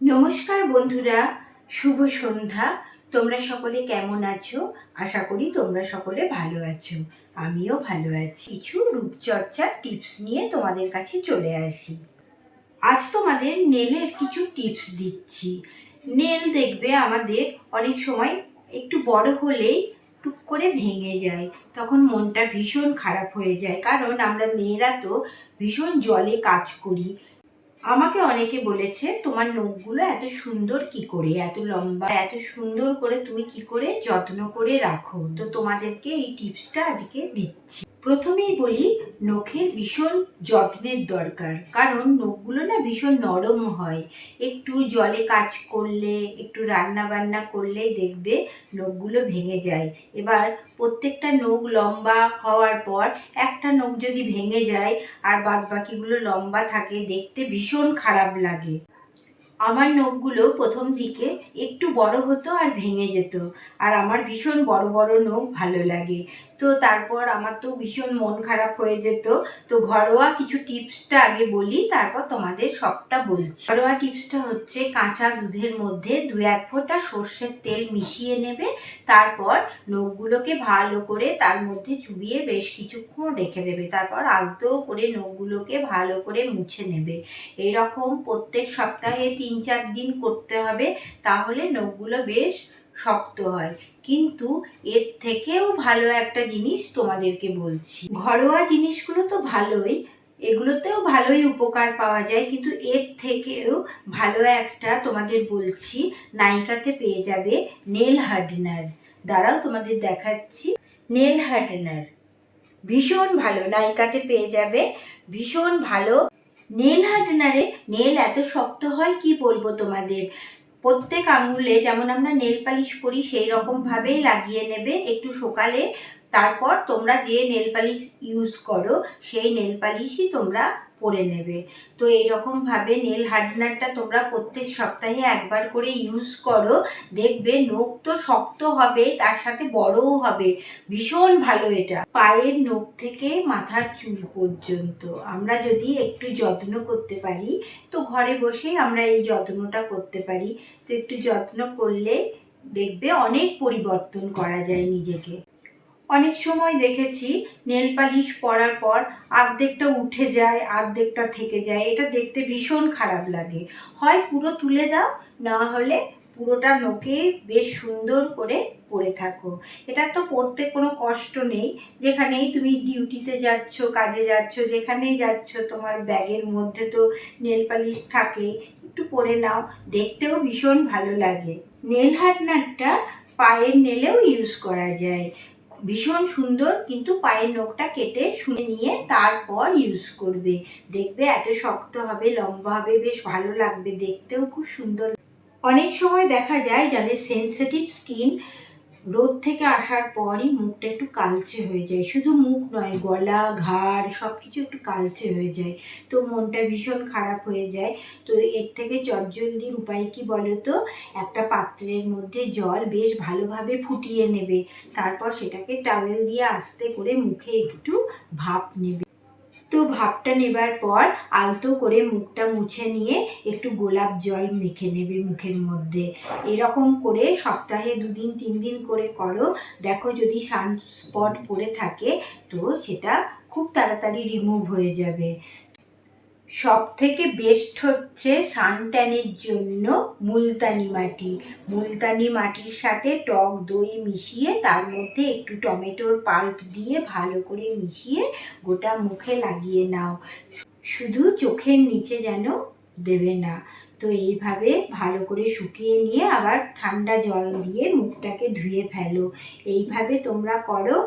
নমস্কার বন্ধুরা, শুভ সন্ধ্যা। তোমরা সকলে কেমন আছো? আশা করি তোমরা সকলে ভালো আছো। আমিও ভালো আছি। কিছু রূপচর্চার টিপস নিয়ে তোমাদের কাছে চলে আসি। আজ তোমাদের নেলের কিছু টিপস দিচ্ছি। নেল দেখবে আমাদের অনেক সময় একটু বড় হলেই টুক করে ভেঙে যায়। তখন মনটা ভীষণ খারাপ হয়ে যায়। কারণ আমরা মেয়েরা তো ভীষণ জলে কাজ করি। আমাকে অনেকে বলেছে, তোমার নখগুলো এত সুন্দর কি করে? এত লম্বা, এত সুন্দর করে তুমি কি করে যত্ন করে রাখো? তো তোমাদেরকে এই টিপসটা আজকে দিচ্ছি। প্রথমেই বলি, নখের ভীষণ যত্নের দরকার। কারণ নখগুলো না ভীষণ নরম হয়। একটু জলে কাজ করলে, একটু রান্না বান্না করলেই দেখবে নখগুলো ভেঙে যায়। এবার প্রত্যেকটা নখ লম্বা হওয়ার পর একটা নখ যদি ভেঙে যায় আর বাদ বাকিগুলো লম্বা থাকে, দেখতে ভীষণ খারাপ লাগে। আমার নখগুলো প্রথম দিকে একটু বড় হতো আর ভেঙে যেত। আর আমার ভীষণ বড় বড় নখ ভালো লাগে। তো তারপর আমার তো ভীষণ মন খারাপ হয়ে যেত। তো ঘরোয়া কিছু টিপসটা আগে বলি, তারপর তোমাদের সবটা বলছি। ঘরোয়া টিপসটা হচ্ছে কাঁচা দুধের মধ্যে দু এক ফোঁটা সর্ষের তেল মিশিয়ে নেবে, তারপর নখগুলোকে ভালো করে তার মধ্যে চুবিয়ে বেশ কিছুক্ষণ রেখে দেবে। তারপর আলতো করে নখগুলোকে ভালো করে মুছে নেবে। এইরকম প্রত্যেক সপ্তাহে তিন চার দিন করতে হবে, তাহলে নখগুলো বেশ শক্ত হয়। কিন্তু এর থেকেও ভালো একটা জিনিস তোমাদেরকে বলছি। ঘরোয়া জিনিসগুলো তো ভালোই, এগুলোতেও ভালোই উপকার পাওয়া যায়, কিন্তু এর থেকেও ভালো একটা তোমাদের বলছি, নায়িকাতে পেয়ে যাবে নেল হার্ডেনার। দ্বারাও তোমাদের দেখাচ্ছি, নেল হার্ডেনার। ভীষণ ভালো, নায়িকাতে পেয়ে যাবে, ভীষণ ভালো। নেল হার্ডেনারে নেল এত শক্ত হয়, কি বলব তোমাদের? প্রত্যেক আঙুলে যেমন আমরা নেল পালিশ করি, সেই রকমভাবেই লাগিয়ে নেবে একটু সকালে তারপর তোমরা যে নেল পালিশ ইউজ করো, সেই নেল পালিশই তোমরা পরে নেবে। তো এইরকমভাবে নেল হার্ডনারটা তোমরা প্রত্যেক সপ্তাহে একবার করে ইউজ করো। দেখবে নখ তো শক্ত হবে, তার সাথে বড়ও হবে। ভীষণ ভালো এটা। পায়ের নখ থেকে মাথার চুল পর্যন্ত। আমরা যদি একটু যত্ন করতে পারি, তো ঘরে বসেই আমরা এই যত্নটা করতে পারি। তো একটু যত্ন করলে দেখবে অনেক পরিবর্তন করা যায় নিজেকে। অনেক সময় দেখেছি নেল পালিশ পরার পর আর্ধেকটা উঠে যায়, আর্ধেকটা থেকে যায়। এটা দেখতে ভীষণ খারাপ লাগে। হয় পুরো তুলে দাও, না হলে পুরোটা নোকে বেশ সুন্দর করে পরে থাকো। এটা তো পরতে কোনো কষ্ট নেই। যেখানেই তুমি ডিউটিতে যাচ্ছ, কাজে যাচ্ছ, যেখানেই যাচ্ছ, তোমার ব্যাগের মধ্যে তো নেল পালিশ থাকে, একটু পরে নাও। দেখতেও ভীষণ ভালো লাগে। নেল হার্টনারটা পায়ের নেলেও ইউজ করা যায়। ভীষণ সুন্দর, কিন্তু পায়ের নখটা কেটে শুনে নিয়ে তারপর ইউজ করবে। দেখবে এত শক্ত হবে, লম্বা হবে, বেশ ভালো লাগবে দেখতেও খুব সুন্দর। অনেক সময় দেখা যায় যাদের সেন্সিটিভ স্কিন রোদ থেকে আসার পরই মুখটা একটু কালচে হয়ে যায়। শুধু মুখ নয়, গলা, ঘাড় সব কিছু একটু কালচে হয়ে যায়। তো মনটা ভীষণ খারাপ হয়ে যায়। তো এর থেকে চটজলদির উপায় কি বলো তো একটা পাত্রের মধ্যে জল বেশ ভালোভাবে ফুটিয়ে নেবে। তারপর সেটাকে টাওয়েল দিয়ে আস্তে করে মুখে একটু ভাপ নেবে। তো ভাবটা নেবার পর আলতো করে মুখটা মুছে নিয়ে একটু গোলাপ জল মেখে নেবে মুখের মধ্যে। এরকম করে সপ্তাহে দুদিন তিন দিন করে করো। দেখো যদি সানস্পট পড়ে থাকে তো সেটা খুব তাড়াতাড়ি রিমুভ হয়ে যাবে। সব থেকে বেস্ট হচ্ছে সানট্যানের জন্য মুলতানি মাটি। মুলতানি মাটির সাথে টক দই মিশিয়ে তার মধ্যে একটু টমেটোর পাল্প দিয়ে ভালো করে মিশিয়ে গোটা মুখে লাগিয়ে নাও। শুধু চোখের নিচে যেন দেবে না। তো এইভাবে ভালো করে শুকিয়ে নিয়ে আবার ঠান্ডা জল দিয়ে মুখটাকে ধুয়ে ফেলো। এইভাবে তোমরা করো।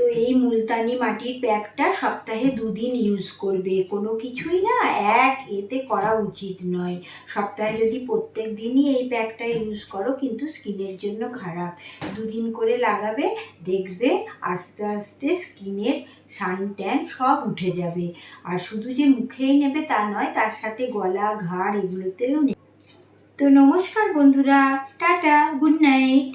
তো এই মুলতানি মাটির প্যাকটা সপ্তাহে দুদিন ইউজ করবে। কোনো কিছুই না, এক, এতে করা উচিত নয়। সপ্তাহে যদি প্রত্যেক দিনই এই প্যাকটা ইউজ করো, কিন্তু স্কিনের জন্য খারাপ। দুদিন করে লাগাবে, দেখবে আস্তে আস্তে স্কিনের সান ট্যান সব উঠে যাবে। আর শুধু যে মুখেই নেবে তা নয়, তার সাথে গলা, ঘাড় এগুলোতেও নেবে তো নমস্কার বন্ধুরা, টাটা গুড নাইট